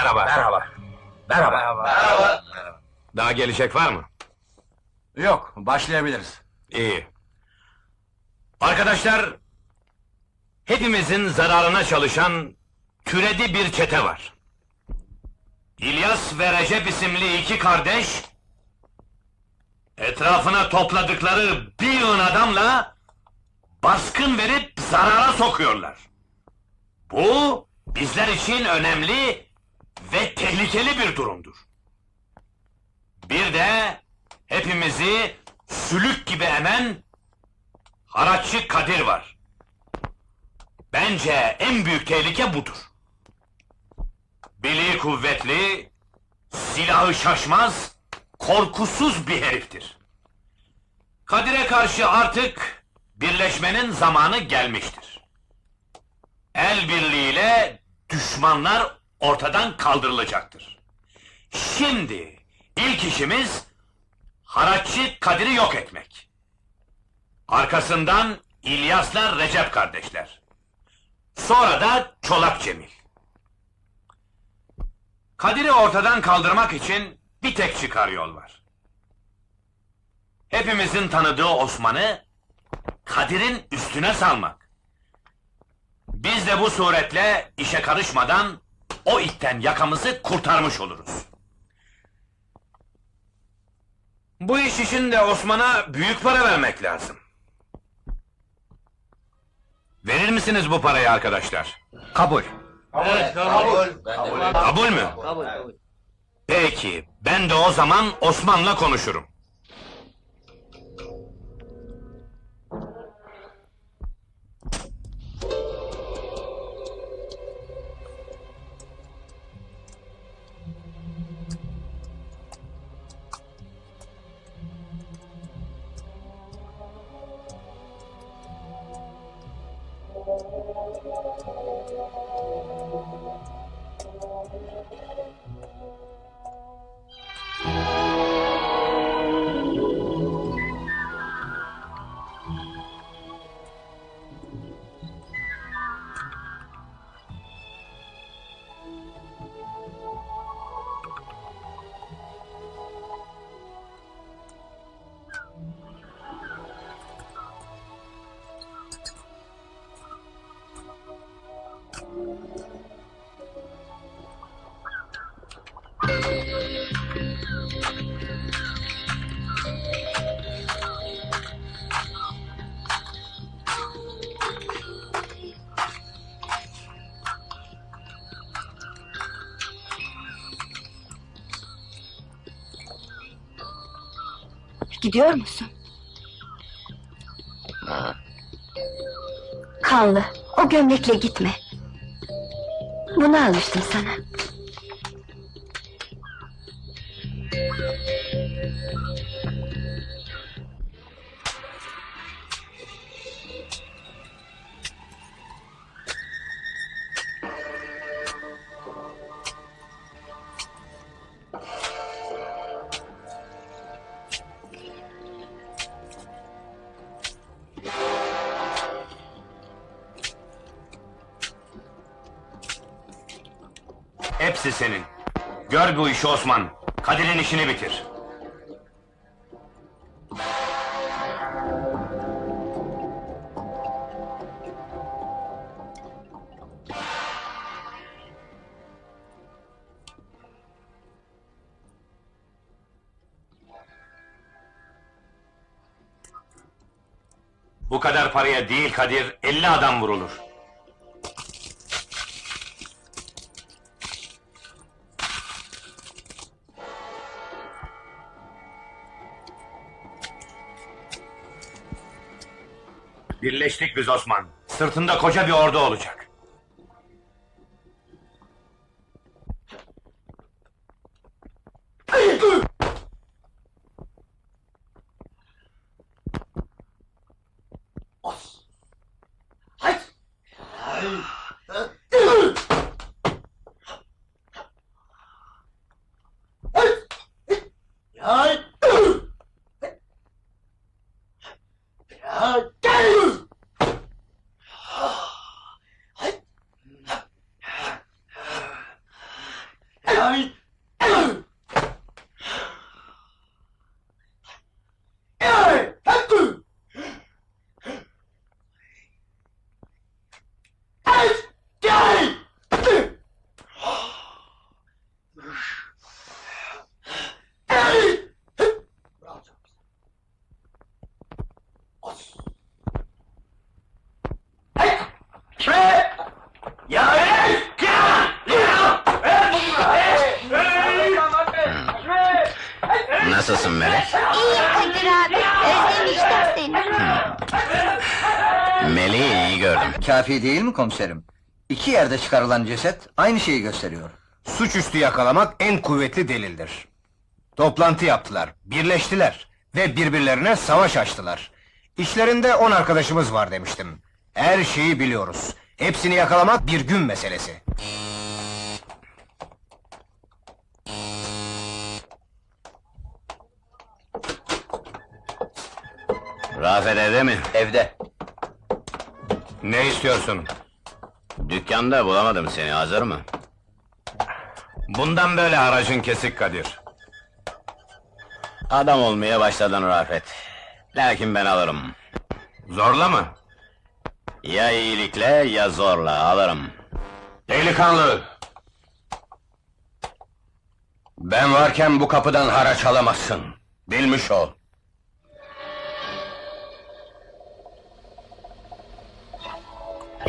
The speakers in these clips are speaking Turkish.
Merhaba. Merhaba. Merhaba. Daha gelecek var mı? Yok, başlayabiliriz. İyi. Arkadaşlar, hepimizin zararına çalışan türedi bir çete var. İlyas ve Recep isimli iki kardeş, etrafına topladıkları bir yığın adamla baskın verip zarara sokuyorlar. Bu, bizler için önemli ve tehlikeli bir durumdur. Bir de hepimizi sülük gibi emen Haratçı Kadir var. Bence en büyük tehlike budur. Biliği kuvvetli, silahı şaşmaz, korkusuz bir heriftir. Kadir'e karşı artık birleşmenin zamanı gelmiştir. El birliğiyle düşmanlar ortadan kaldırılacaktır. Şimdi ilk işimiz Haratçı Kadir'i yok etmek. Arkasından İlyas'la Recep kardeşler. Sonra da Çolak Cemil. Kadir'i ortadan kaldırmak için bir tek çıkar yol var. Hepimizin tanıdığı Osman'ı Kadir'in üstüne salmak. Biz de bu suretle işe karışmadan o itten yakamızı kurtarmış oluruz. Bu iş için de Osman'a büyük para vermek lazım. Verir misiniz bu parayı arkadaşlar? Kabul. Kabul mü? Peki, ben de o zaman Osman'la konuşurum. Gidiyor musun? Kanlı, o gömlekle gitme. Bunu almıştım sana. Hepsi senin. Gör bu işi Osman. Kadir'in işini bitir. Bu kadar paraya değil Kadir, 50 adam vurulur. Birleştik biz Osman. Sırtında koca bir ordu olacak. Melek'i iyi gördüm. Kafi değil mi komiserim? İki yerde çıkarılan ceset aynı şeyi gösteriyor. Suçüstü yakalamak en kuvvetli delildir. Toplantı yaptılar, birleştiler ve birbirlerine savaş açtılar. İşlerinde on arkadaşımız var demiştim. Her şeyi biliyoruz. Hepsini yakalamak bir gün meselesi. Rafet evde mi? Evde. Ne istiyorsun? Dükkanda bulamadım seni, hazır mı? Bundan böyle aracın kesik Kadir. Adam olmaya başladın Rafet. Lakin ben alırım. Zorla mı? Ya iyilikle ya zorla alırım. Delikanlı! Ben varken bu kapıdan haraç alamazsın. Bilmiş ol.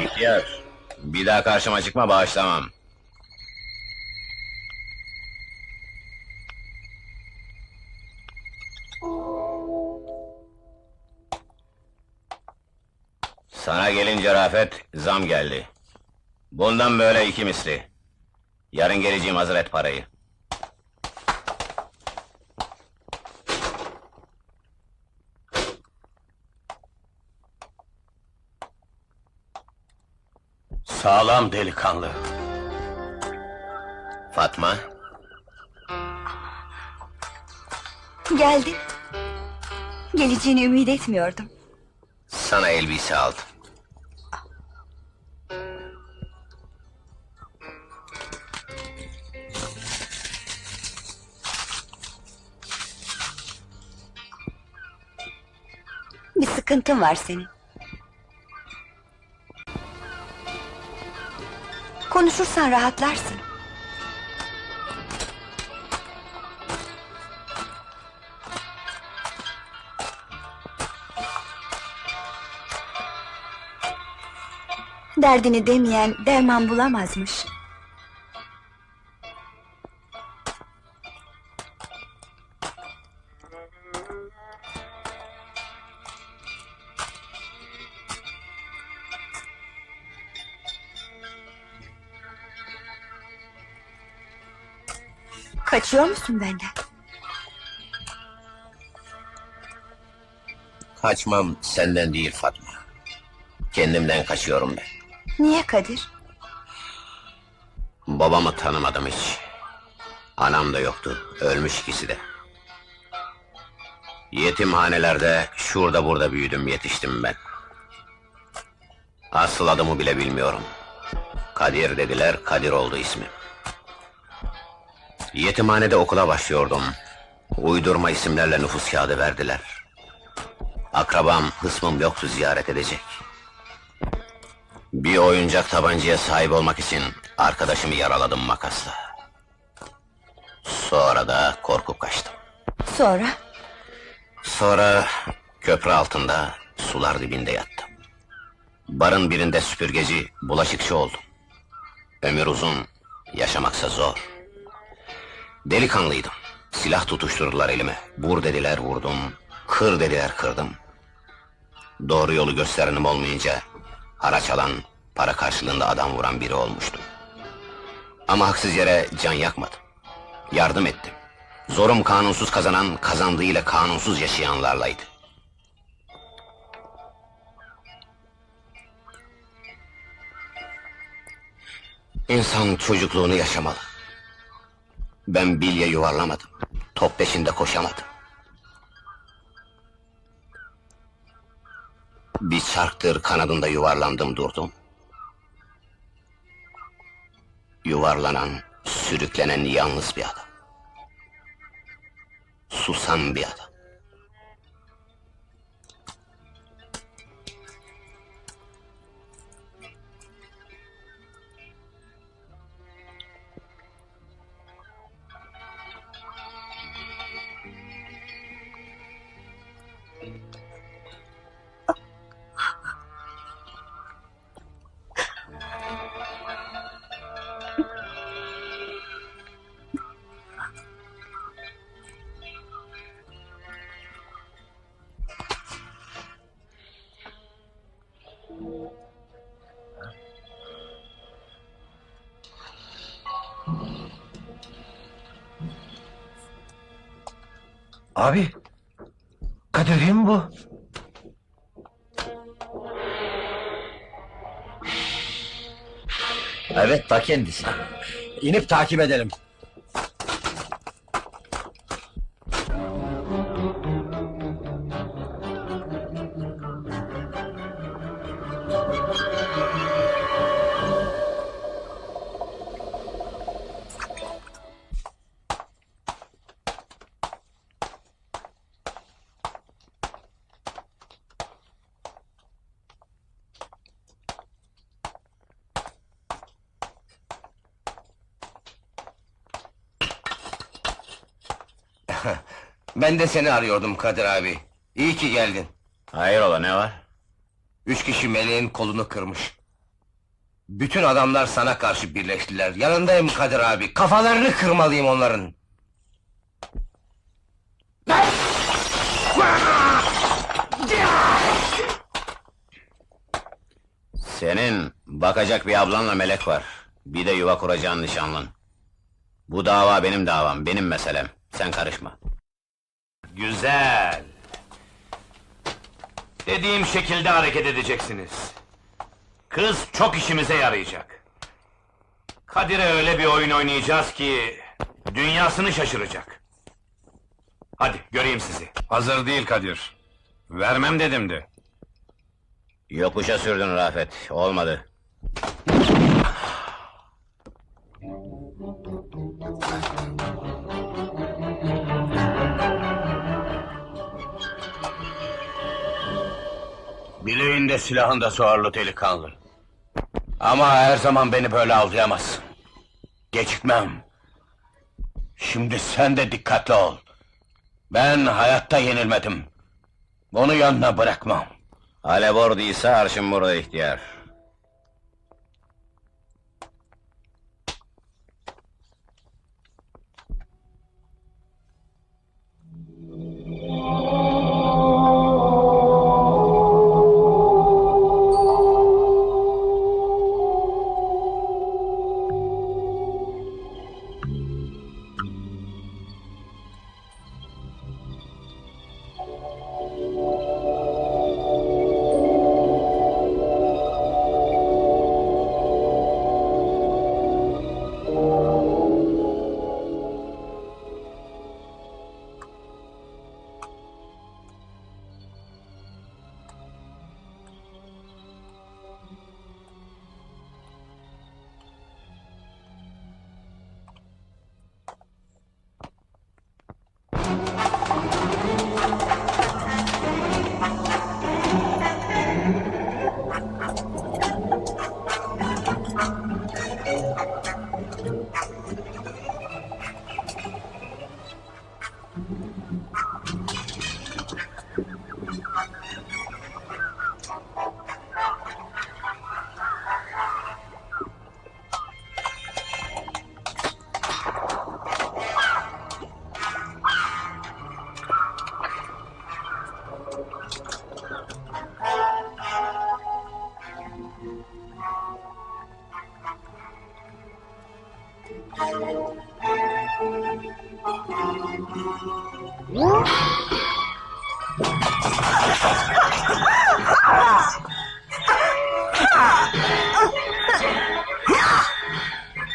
İhtiyar, bir daha karşıma çıkma bağışlamam. Sana gelince Rafet, zam geldi. Bundan böyle iki misli. Yarın geleceğim hazır et parayı. Sağlam delikanlı. Fatma, Geldin. Geleceğini ümit etmiyordum. sana elbise aldım. Bir sıkıntın var senin. Konuşursan rahatlarsın. Derdini demeyen derman bulamazmış. Kaçıyor musun benden? Kaçmam senden değil Fatma. Kendimden kaçıyorum ben. Niye Kadir? Babamı tanımadım hiç. Anam da yoktu, ölmüş ikisi de. Yetimhanelerde şurada burada büyüdüm, yetiştim ben. Asıl adımı bile bilmiyorum. Kadir dediler, Kadir oldu ismim. Yetimhanede okula başlıyordum. Uydurma isimlerle nüfus kağıdı verdiler. Akrabam, hısmım yoktu ziyaret edecek. Bir oyuncak tabancaya sahip olmak için arkadaşımı yaraladım makasla. Sonra da korkup kaçtım. Sonra? Sonra köprü altında, sular dibinde yattım. Barın birinde süpürgeci, bulaşıkçı oldum. Ömür uzun, yaşamaksa zor. Delikanlıydım. Silah tutuşturdular elime. Vur dediler vurdum, kır dediler kırdım. Doğru yolu gösterenim olmayınca haraç alan, para karşılığında adam vuran biri olmuştum. Ama haksız yere can yakmadım. Yardım ettim. Zorum kanunsuz kazanan, kazandığıyla kanunsuz yaşayanlarlaydı. İnsan çocukluğunu yaşamalı. Ben bilye yuvarlamadım. Top peşinde koşamadım. Bir çarktır kanadında yuvarlandım durdum. Yuvarlanan, sürüklenen yalnız bir adam. Susan bir adam. Abi, Kadir mi bu? Evet, ta kendisi. İnip takip edelim. Ben de seni arıyordum Kadir abi. İyi ki geldin. Hayrola ne var? Üç kişi meleğin kolunu kırmış. Bütün adamlar sana karşı birleştiler. Yanındayım Kadir abi. Kafalarını kırmalıyım onların. Senin bakacak bir ablanla melek var. Bir de yuva kuracağın nişanlın. Bu dava benim davam, benim meselem. Sen karışma. Güzel. Dediğim şekilde hareket edeceksiniz. Kız çok işimize yarayacak. Kadir'e öyle bir oyun oynayacağız ki... ...dünyasını şaşıracak. Hadi göreyim sizi. Hazır değil Kadir. Vermem dedim de. Yokuşa sürdün Rafet, olmadı. Bileğinde silahında soğarlı delikanlı. Ama her zaman beni böyle avlayamazsın. Gecikmem. Şimdi sen de dikkatli ol. Ben hayatta yenilmedim. Bunu yanına bırakmam. Alev oradıysa arşın burada ihtiyar.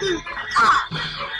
嗯